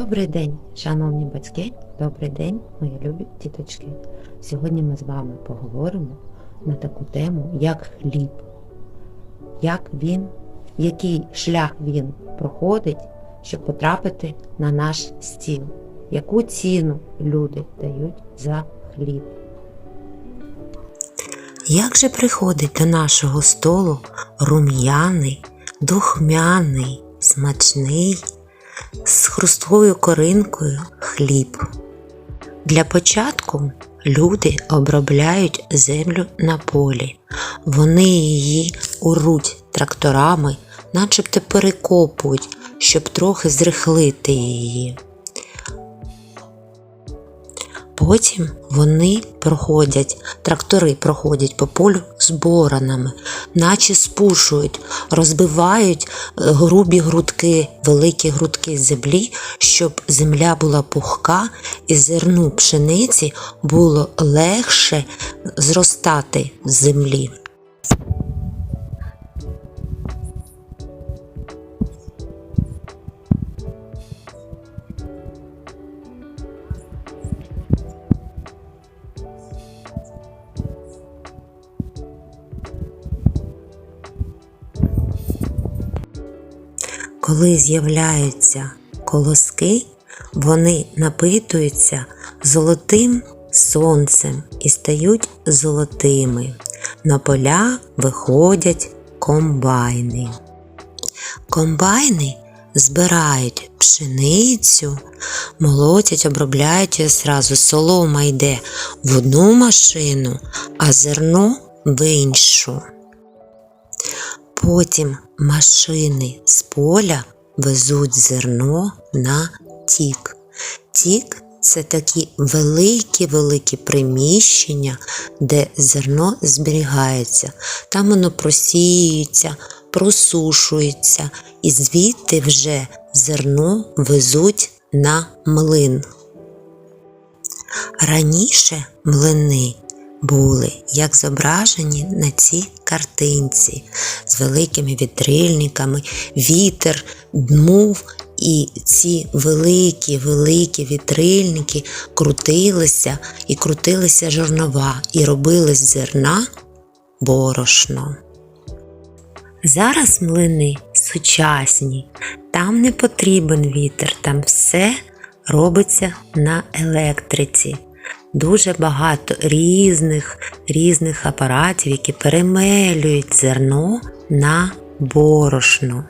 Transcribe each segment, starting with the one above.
Добрий день, шановні батьки, добрий день, мої любі діточки. Сьогодні ми з вами поговоримо на таку тему, як хліб, як він, який шлях він проходить, щоб потрапити на наш стіл, яку ціну люди дають за хліб. Як же приходить до нашого столу рум'яний, духмяний, смачний, з хрустковою коринкою хліб? Для початку люди обробляють землю на полі. Вони її уруть тракторами, начебто перекопують, щоб трохи зрихлити її. Потім вони проходять, трактори проходять по полю з боронами, наче спушують, розбивають е, грубі грудки, великі грудки землі, щоб земля була пухка і зерну пшениці було легше зростати з землі. Коли з'являються колоски, вони напитуються золотим сонцем і стають золотими. На поля виходять комбайни. Комбайни збирають пшеницю, молотять, обробляють її зразу. Солома йде в одну машину, а зерно в іншу. Потім машини з поля везуть зерно на тік. Тік це такі великі-великі приміщення, де зерно зберігається. Там воно просіюється, просушується, і звідти вже зерно везуть на млин. Раніше млини були, як зображені на цій картинці, з великими вітрильниками, вітер дмув, і ці великі, великі вітрильники крутилися і крутилися жорнова, і робили з зерна борошно. Зараз млини сучасні, там не потрібен вітер, там все робиться на електриці. Дуже багато різних, різних апаратів, які перемелюють зерно на борошно.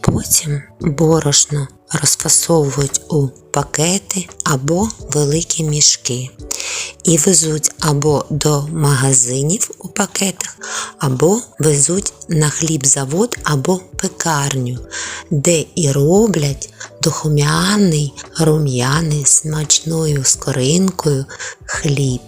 Потім борошно розфасовують у пакети або великі мішки і везуть або до магазинів у пакетах, або везуть на хлібзавод або пекарню, де і роблять духмяний, рум'яний, смачною скоринкою хліб.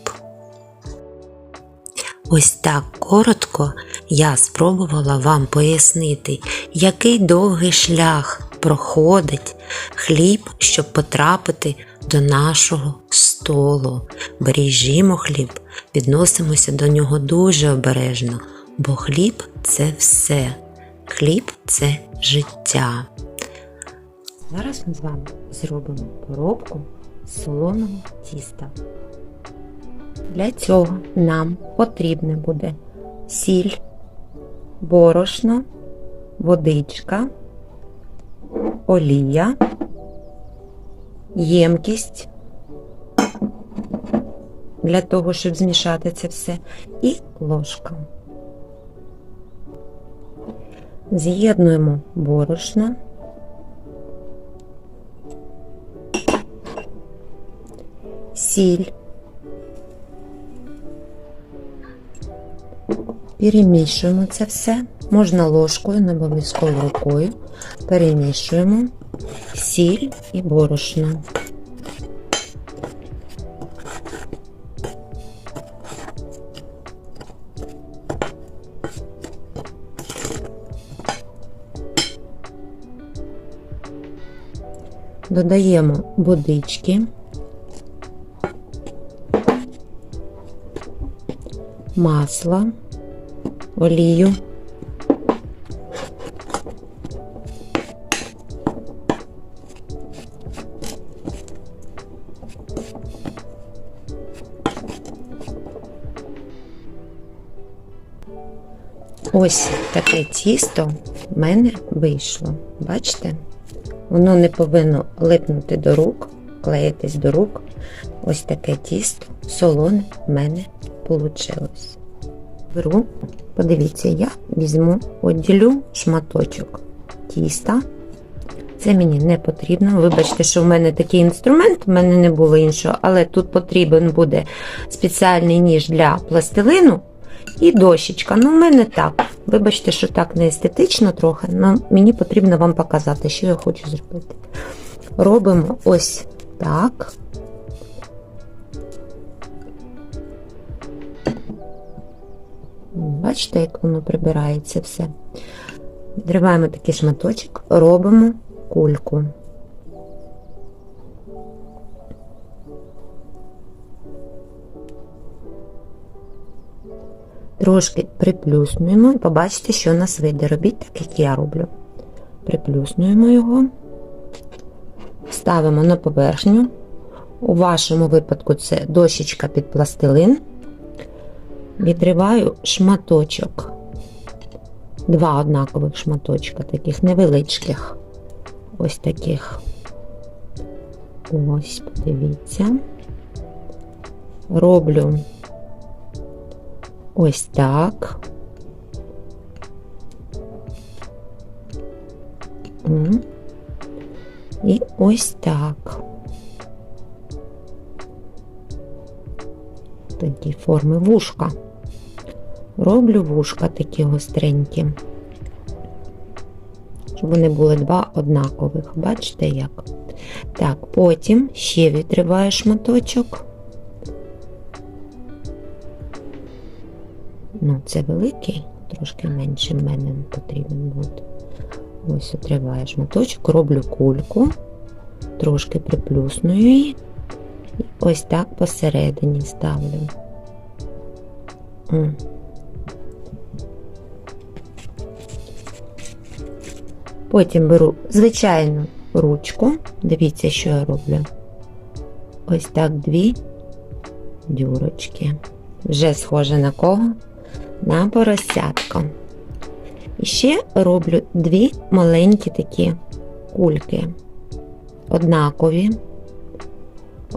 Ось так коротко я спробувала вам пояснити, який довгий шлях проходить хліб, щоб потрапити до нашого столу. Бережімо хліб, відносимося до нього дуже обережно, бо хліб це все. Хліб це життя. Зараз ми з вами зробимо поробку з солоного тіста. Для цього нам потрібне буде сіль, борошно, водичка, олія, ємкість для того, щоб змішати це все, і ложка. З'єднуємо борошно. Сіль. Перемішуємо це все. Можна ложкою, не обов'язково рукою. Перемішуємо сіль і борошно. Додаємо водички. Масло, олію, Ось таке тісто в мене вийшло. Бачите? Воно не повинно липнути до рук, клеїтись до рук. Ось таке тісто солоне в мене вийшло. Беру, подивіться, я візьму, одділю шматочок тіста. Це мені не потрібно. Вибачте, що в мене такий інструмент, в мене не було іншого, але тут потрібен буде спеціальний ніж для пластилину і дощечка. Ну, в мене так. Вибачте, що так не естетично трохи, але мені потрібно вам показати, що я хочу зробити. Робимо ось так. Бачите, як воно прибирається все. Відриваємо такий шматочок, робимо кульку. Трошки приплюснуємо і побачите, що у нас вийде. Робіть так, як я роблю. Приплюснуємо його, ставимо на поверхню. У вашому випадку це дощечка під пластилин. Відриваю шматочок. Два однакових шматочка, таких невеличких. Ось таких. Ось, подивіться. Роблю ось так. І ось так. Такі форми вушка. Роблю вушка такі гостренькі. Щоб вони були два однакових. Бачите як? Так, потім ще відриваю шматочок. Ну, це великий, трошки менше мене потрібен буде. Ось відриваю шматочок, роблю кульку, трошки приплюсную її. І ось так посередині ставлю. Потім беру звичайну ручку. Дивіться, що я роблю. Ось так дві дюрочки. Вже схоже на кого? На поросятко. І ще роблю дві маленькі такі кульки. Однакові.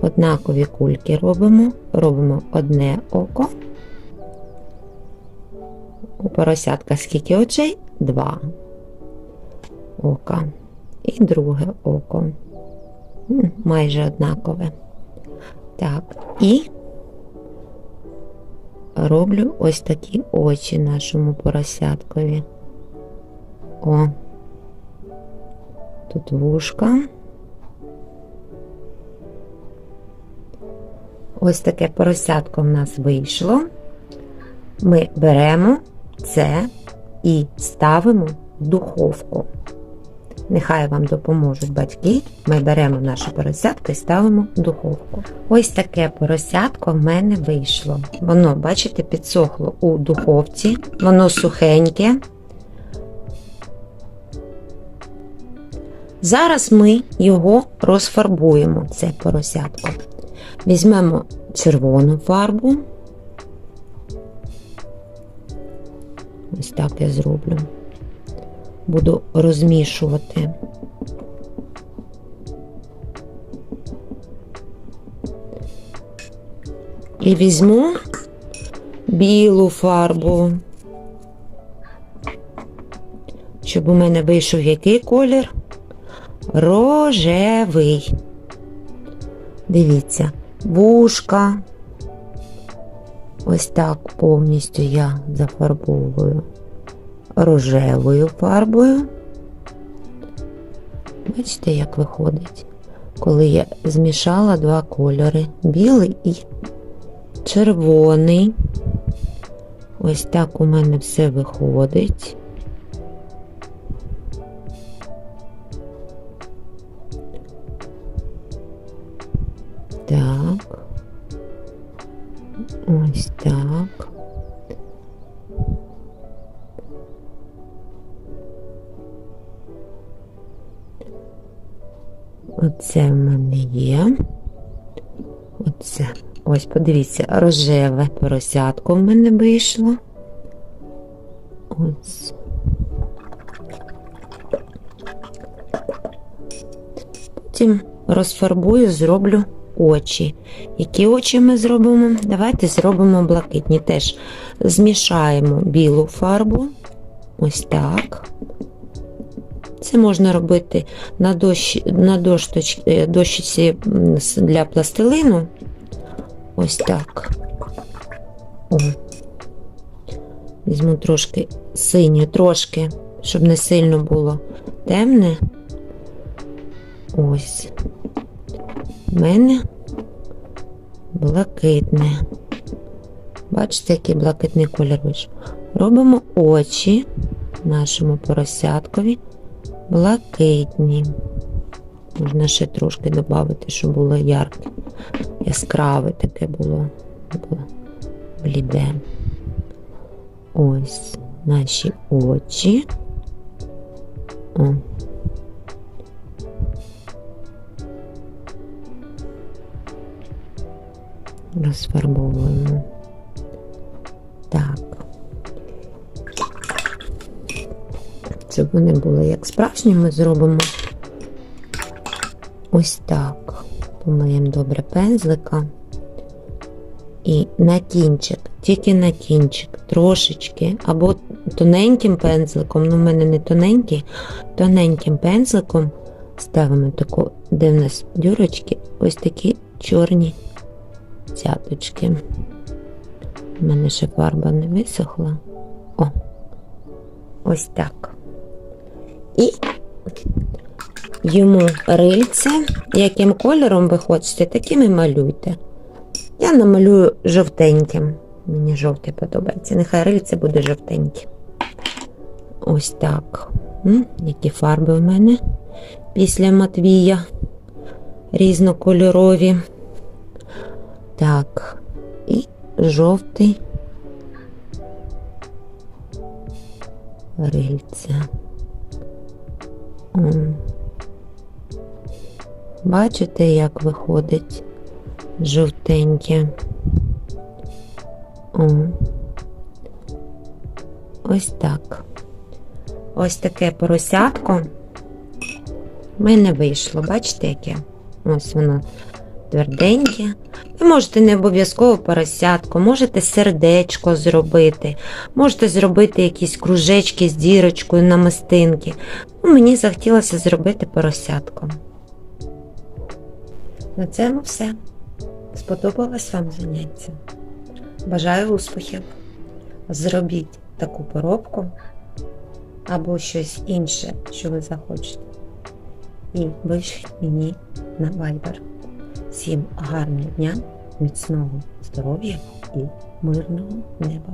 Однакові кульки робимо. Робимо одне око. У поросятка скільки очей? Два ока. І друге око. Майже однакове. Так, і роблю ось такі очі нашому поросяткові. О, тут вушка. Ось таке поросятко в нас вийшло. Ми беремо це і ставимо в духовку. Нехай вам допоможуть батьки. Ми беремо наше поросятко і ставимо в духовку. Ось таке поросятко в мене вийшло. Воно, бачите, підсохло у духовці, воно сухеньке. Зараз ми його розфарбуємо, це поросятко. Візьмемо червону фарбу. Ось так я зроблю буду розмішувати. І візьму білу фарбу, щоб у мене вийшов який колір? Рожевий. Дивіться, вушка. Ось так повністю я зафарбовую рожевою фарбою. Бачите, як виходить, коли я змішала два кольори білий і червоний. Ось так у мене все виходить. Оце. Ось, подивіться, рожеве поросятко в мене вийшло. Ось. Потім розфарбую, зроблю очі. Які очі ми зробимо? Давайте зробимо блакитні. Теж змішаємо білу фарбу. Ось так. Це можна робити на, дощ, на дощ, дощиці для пластилину. Ось так. О. Візьму трошки синю, трошки, щоб не сильно було темне. Ось. У мене блакитне. Бачите, який блакитний колір вийшов. Робимо очі нашому поросяткові блакитні. Можна ще трошки додати, щоб було ярке, яскраве таке було, було бліде. Ось наші очі. О. Розфарбовуємо. Так. Щоб вони були як справжні, ми зробимо ось так. Помиємо добре пензлика. І на кінчик, тільки на кінчик, трошечки, або тоненьким пензликом, ну в мене не тоненький, тоненьким пензликом ставимо таку, де в нас дюрочки, ось такі чорні цяточки. У мене ще фарба не висохла. О, ось так. І йому рильце, яким кольором ви хочете, таким і малюйте. Я намалюю жовтеньким. Мені жовтий подобається. Нехай рильце буде жовтеньке. Ось так. Які фарби в мене після Матвія різнокольорові. Так, і жовтий рильце. Бачите, як виходить жовтеньке? О. Ось так. Ось таке поросятко. В мене вийшло, бачите, яке? Ось воно тверденьке. Можете не обов'язково поросятко, можете сердечко зробити, можете зробити якісь кружечки з дірочкою на мистинки. Мені захотілося зробити поросятко. На цьому все. Сподобалось вам заняття? Бажаю успіхів. Зробіть таку поробку або щось інше, що ви захочете. І вишліть мені на Viber. Всім гарного дня, міцного здоров'я і мирного неба.